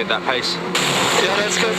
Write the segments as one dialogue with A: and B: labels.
A: with that pace.
B: Yeah, that's good.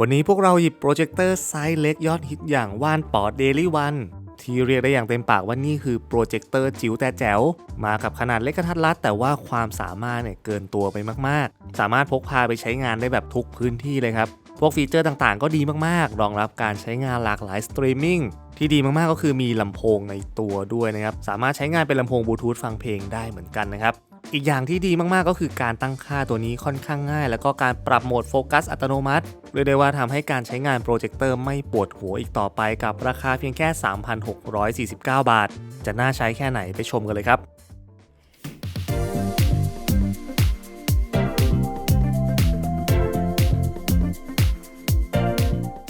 C: วันนี้พวกเราหยิบโปรเจคเตอร์ไซส์เล็กยอดฮิตอย่างว่านปอดเดลี่วันที่เรียกได้อย่างเต็มปากว่านี่คือโปรเจคเตอร์จิ๋วแต่แจ๋ว มากับขนาดเล็กกระทัดรัด แต่ว่าความสามารถเนี่ยเกินตัวไปมากๆ สามารถพกพาไปใช้งานได้แบบทุกพื้นที่เลยครับพ วกฟีเจอร์ต่างๆ ก็ดีมากๆ รองรับการใช้งานหลากหลายสตรีมมิ่งที่ดีมากๆ ก็คือมีลำโพงในตัวด้วยนะครับ สามารถใช้งานเป็นลำโพงบลูทูธฟังเพลงได้เหมือนกันนะครับอีกอย่างที่ดีมากๆ ก็คือการตั้งค่าตัวนี้ค่อนข้างง่าย แล้วก็การปรับโหมดโฟกัสอัตโนมัติเรียกได้ว่าทำให้การใช้งานโปรเจคเตอร์ไม่ปวดหัวอีกต่อไปกับราคาเพียงแค่ 3,649 บาท จะน่าใช้แค่ไหนไปชมกันเลยครับ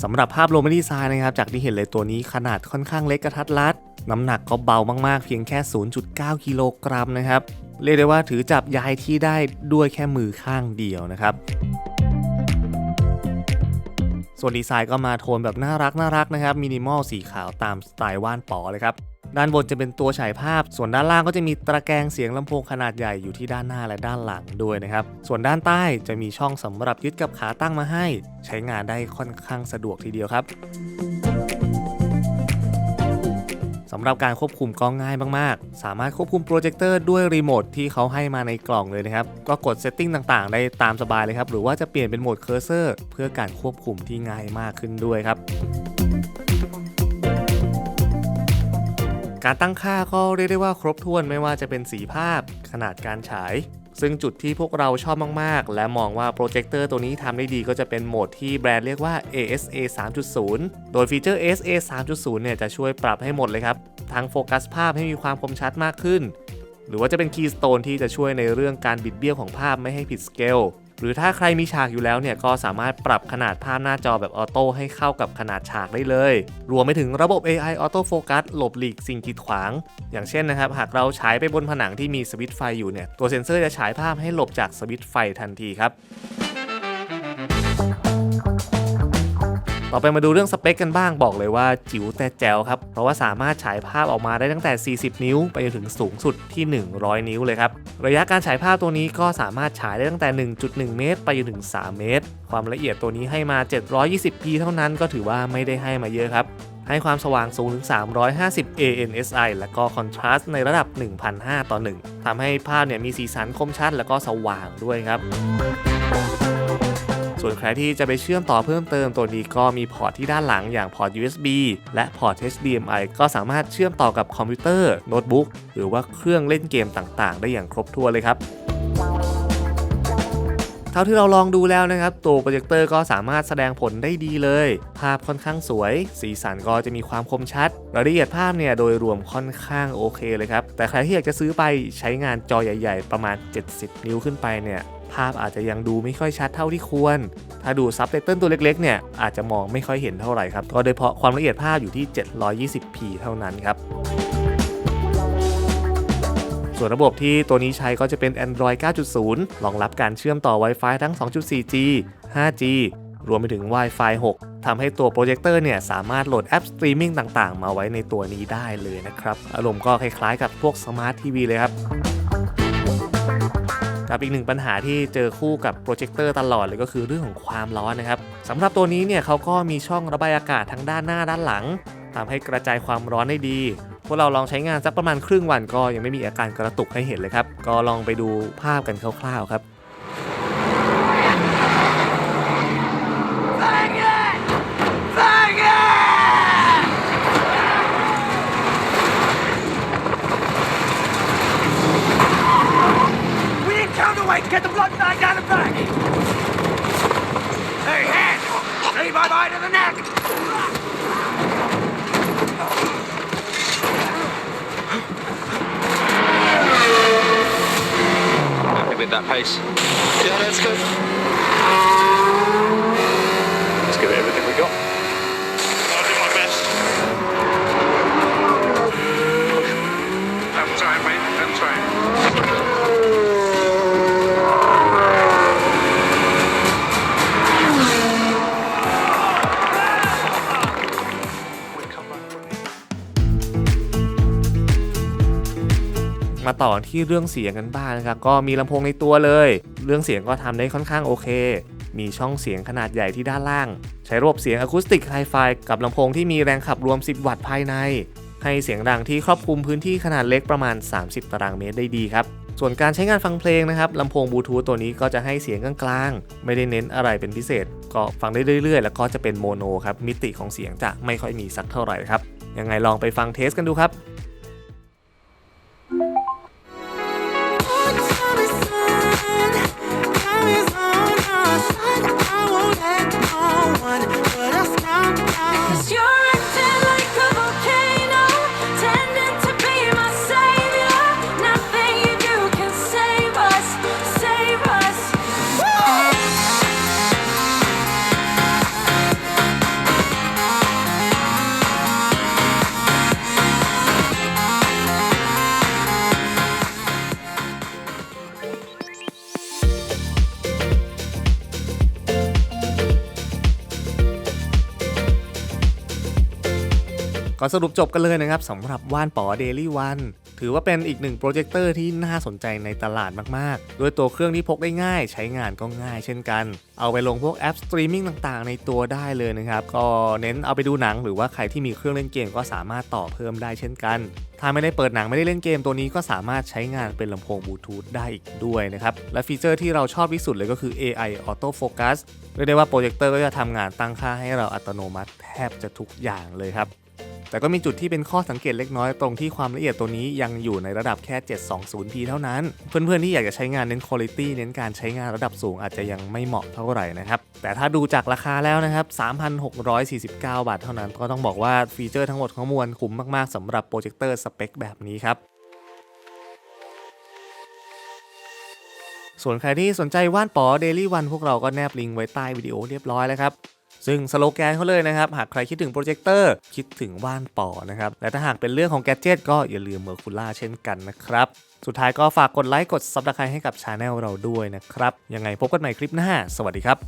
C: สำหรับภาพรวมดีไซน์นะครับจากที่เห็นเลยตัวนี้ขนาดค่อนข้างเล็กกระทัดรัด น้ำหนักก็เบามากๆ เพียงแค่ 0.9 กิโลกรัมนะครับเรียกได้ว่าถือจับย้ายที่ได้ด้วยแค่มือข้างเดียวนะครับส่วนดีไซน์ก็มาโทนแบบน่ารักน่ารักนะครับมินิมอลสีขาวตามสไตล์ว่านป๋อเลยครับ ด้านบนจะเป็นตัวฉายภาพ ส่วนด้านล่างก็จะมีตะแกรงเสียงลำโพงขนาดใหญ่อยู่ที่ด้านหน้าและด้านหลังด้วยนะครับ ส่วนด้านใต้จะมีช่องสำหรับยึดกับขาตั้งมาให้ ใช้งานได้ค่อนข้างสะดวกทีเดียวครับสำหรับการควบคุมก็ง่ายมาก ๆ สามารถควบคุมโปรเจคเตอร์ด้วยรีโมทที่เขาให้มาในกล่องเลยนะครับ ก็กดเซตติ้งต่างๆ ได้ตามสบายเลยครับ หรือว่าจะเปลี่ยนเป็นโหมดเคอร์เซอร์ เพื่อการควบคุมที่ง่ายมากขึ้นด้วยครับ การตั้งค่าก็เรียกได้ว่าครบถ้วนไม่ว่าจะเป็นสีภาพ ขนาดการฉาย ซึ่งจุดที่พวกเราชอบมาก ๆ และมองว่าโปรเจคเตอร์ตัวนี้ทำได้ดีก็จะเป็นโหมดที่แบรนด์เรียกว่า ASA 3.0 โดยฟีเจอร์ ASA 3.0 เนี่ยจะช่วยปรับให้หมดเลยครับ ทั้งโฟกัสภาพให้มีความคมชัดมากขึ้น หรือว่าจะเป็นคีย์สโตนที่จะช่วยในเรื่องการบิดเบี้ยวของภาพไม่ให้ผิดสเกล หรือถ้าใครมีฉากอยู่แล้วเนี่ยก็สามารถปรับขนาดภาพหน้าจอแบบออโต้ให้เข้ากับขนาดฉากได้เลย รวมไปถึงระบบ AI Auto Focus หลบหลีกสิ่งกีดขวาง อย่างเช่นนะครับ หากเราฉายไปบนผนังที่มีสวิตช์ไฟอยู่เนี่ยตัวเซ็นเซอร์จะฉายภาพให้หลบจากสวิตช์ไฟทันทีครับ ต่อไปมาดูเรื่องสเปคกันบ้างบอกเลยว่าจิ๋วแต่แจ๋วครับ เพราะว่าสามารถฉายภาพออกมาได้ตั้งแต่ 40 นิ้ว ไปจนถึงสูงสุดที่ 100 นิ้วเลยครับ ระยะการฉายภาพตัวนี้ก็สามารถฉายได้ตั้งแต่ 1.1 เมตร ไปจนถึง 3 เมตร ความละเอียดตัวนี้ให้มา 720p เท่านั้นก็ถือว่าไม่ได้ให้มาเยอะครับให้ความสว่างสูงถึง 350 ANSI และก็คอนทราสต์ในระดับ 1,500 ต่อ 1ทำให้ภาพเนี่ยมีสีสันคมชัด และก็สว่างด้วยครับ ส่วนใครที่จะไปเชื่อมต่อเพิ่มเติมตัวนี้ก็มีพอร์ตที่ด้านหลังอย่างพอร์ต USB และพอร์ต HDMI ก็สามารถเชื่อมต่อกับคอมพิวเตอร์โน้ตบุ๊กหรือว่าเครื่องเล่นเกมต่างๆ ได้อย่างครบถ้วนเลยครับเท่าที่เราลองดูแล้วนะครับ ตัวโปรเจคเตอร์ก็สามารถแสดงผลได้ดีเลย ภาพค่อนข้างสวย สีสันก็จะมีความคมชัด รายละเอียดภาพเนี่ยโดยรวมค่อนข้างโอเคเลยครับ แต่ใครที่อยากจะซื้อไปใช้งานจอใหญ่ ๆ ประมาณ 70 นิ้วขึ้นไปเนี่ย ภาพอาจจะยังดูไม่ค่อยชัดเท่าที่ควร ถ้าดูซับไตเติลตัวเล็กๆเนี่ยอาจจะมองไม่ค่อยเห็นเท่าไหร่ครับ ก็โดยเฉพาะความละเอียดภาพอยู่ที่ 720p เท่านั้นครับส่วนระบบที่ตัวนี้ใช้ก็จะเป็น Android 9.0 รองรับการเชื่อมต่อ Wi-Fi ทั้ง 2.4G 5G รวมไปถึง Wi-Fi 6 ทำให้ตัวโปรเจคเตอร์เนี่ยสามารถโหลดแอปสตรีมมิ่งต่างๆ มาไว้ในตัวนี้ได้เลยนะครับ อารมณ์ก็คล้ายๆกับพวกสมาร์ททีวีเลยครับ กับอีกหนึ่งปัญหาที่เจอคู่กับโปรเจคเตอร์ตลอดเลยก็คือเรื่องของความร้อนนะครับสำหรับตัวนี้เนี่ยเขาก็มีช่องระบายอากาศทั้งด้านหน้าด้านหลังทำให้กระจายความร้อนได้ดี พวกเราลองใช้งานสักประมาณครึ่งวันก็ยังไม่มีอาการกระตุกให้เห็นเลยครับ ก็ลองไปดูภาพกันคร่าวๆครับ
B: Get the blood bag down the back. Hey, hand. Say bye-bye to the neck.
A: Happy with that pace.
B: Yeah, that's good.
C: มาต่อที่เรื่องเสียงกันบ้างนะครับ ก็มีลำโพงในตัวเลย เรื่องเสียงก็ทำได้ค่อนข้างโอเค มีช่องเสียงขนาดใหญ่ที่ด้านล่าง ใช้ระบบเสียงอะคูสติกไฮไฟกับลำโพงที่มีแรงขับรวม 10 วัตต์ภายใน ให้เสียงดังที่ครอบคลุมพื้นที่ขนาดเล็กประมาณ 30 ตารางเมตรได้ดีครับส่วนการใช้งานฟังเพลงนะครับลำโพงบลูทูธตัวนี้ก็จะให้เสียงกลางๆ ไม่ได้เน้นอะไรเป็นพิเศษ ก็ฟังได้เรื่อยๆ แล้วก็จะเป็นโมโนครับ มิติของเสียงจะไม่ค่อยมีสักเท่าไหร่ครับ ยังไงลองไปฟังเทสกันดูครับ
D: one, but I stopped. Cause you're
C: ก็สรุปจบกันเลยนะครับสำหรับว่านป๋อ Daily One ถือว่าเป็นอีกหนึ่งโปรเจคเตอร์ที่น่าสนใจในตลาดมากๆ โดยตัวเครื่องที่พกได้ง่าย ใช้งานก็ง่ายเช่นกัน เอาไปลงพวกแอปสตรีมมิ่งต่างๆ ในตัวได้เลยนะครับ ก็เน้นเอาไปดูหนังหรือว่าใครที่มีเครื่องเล่นเกมก็สามารถต่อเพิ่มได้เช่นกัน ถ้าไม่ได้เปิดหนังไม่ได้เล่นเกมตัวนี้ก็สามารถใช้งานเป็นลำโพงบลูทูธได้อีกด้วยนะครับ และฟีเจอร์ที่เราชอบที่สุดเลยก็คือ AI Auto Focus เรียกได้ว่าโปรเจคเตอร์ก็จะทำงานตั้งค่าให้เราอัตโนมัติแทบจะทุกอย่างเลยครับ แต่ก็มีจุดที่เป็นข้อสังเกตเล็กน้อยตรงที่ความละเอียดตัวนี้ยังอยู่ในระดับแค่ 720p เท่านั้น เพื่อนๆที่อยากจะใช้งานเน้นคุณภาพเน้นการใช้งานระดับสูงอาจจะยังไม่เหมาะเท่าไหร่นะครับ แต่ถ้าดูจากราคาแล้วนะครับ 3,649 บาทเท่านั้น ก็ต้องบอกว่าฟีเจอร์ทั้งหมดทั้งมวลคุ้มมากๆสำหรับโปรเจคเตอร์สเปคแบบนี้ครับส่วนใครที่สนใจว่านป๋อ Daily One พวกเราก็แนบลิงก์ไว้ใต้วิดีโอเรียบร้อยแล้วครับ ซึ่งสโลแกนเขาเลยนะครับ หากใครคิดถึงโปรเจคเตอร์คิดถึงว่านป่อนะครับ และถ้าหากเป็นเรื่องของแกดเจิตก็อย่าลืมเมอร์คูล่าเช่นกันนะครับ สุดท้ายก็ฝากกดไลค์กดซับสไครต์ให้กับชาแนลเราด้วยนะครับ ยังไงพบกันใหม่คลิปหน้า สวัสดีครับ